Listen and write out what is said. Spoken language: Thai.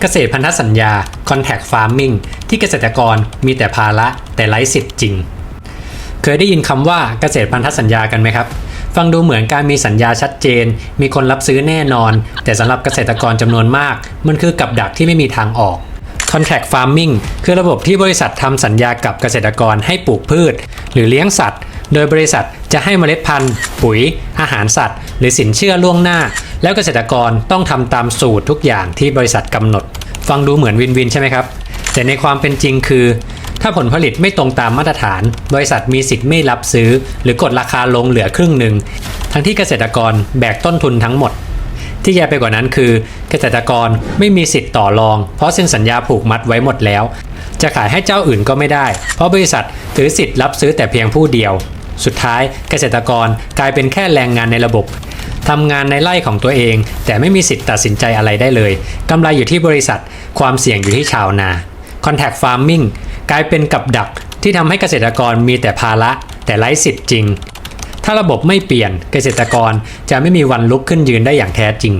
เกษตรพันธสัญญา Contact Farming ที่เกษตรกรมีแต่ภาระแต่ไร้สิทธิ์จริง เคยได้ยินคำว่าเกษตรพันธสัญญากันไหมครับ ฟังดูเหมือนการมีสัญญาชัดเจน มีคนรับซื้อแน่นอน แต่สำหรับเกษตรกรจำนวนมาก มันคือกับดักที่ไม่มีทางออก Contract Farming คือระบบที่บริษัททำสัญญากับเกษตรกรให้ปลูกพืช หรือเลี้ยงสัตว์ โดยบริษัทจะให้เมล็ดพันธุ์ ปุ๋ย อาหารสัตว์ หรือสินเชื่อล่วงหน้า แล้วเกษตรกรต้องทำตามสูตรทุกอย่างที่บริษัทกำหนด ฟังดูเหมือนวินวินใช่ไหมครับ แต่ในความเป็นจริงคือ ถ้าผลผลิตไม่ตรงตามมาตรฐาน บริษัทมีสิทธิ์ไม่รับซื้อ หรือกดราคาลงเหลือครึ่งหนึ่งทั้งที่เกษตรกรแบกต้นทุนทั้งหมด ที่แย่ไปกว่านั้นคือ เกษตรกรไม่มีสิทธิ์ต่อรอง เพราะเซ็นสัญญาผูกมัดไว้หมดแล้ว จะขายให้เจ้าอื่นก็ไม่ได้ เพราะบริษัทถือสิทธิ์รับซื้อแต่เพียงผู้เดียว สุดท้ายเกษตรกรกลายเป็นแค่แรงงานในระบบ ทำงานในไร่ของตัวเอง แต่ไม่มีสิทธิ์ตัดสินใจอะไรได้เลยกำไรอยู่ที่บริษัท ความเสี่ยงอยู่ที่ชาวนา Contact Farming กลายเป็นกับดักที่ทำให้เกษตรกรมีแต่ภาระ แต่ไร้สิทธิ์จริง ถ้าระบบไม่เปลี่ยนเกษตรกรจะไม่มีวันลุกขึ้นยืนได้อย่างแท้จริง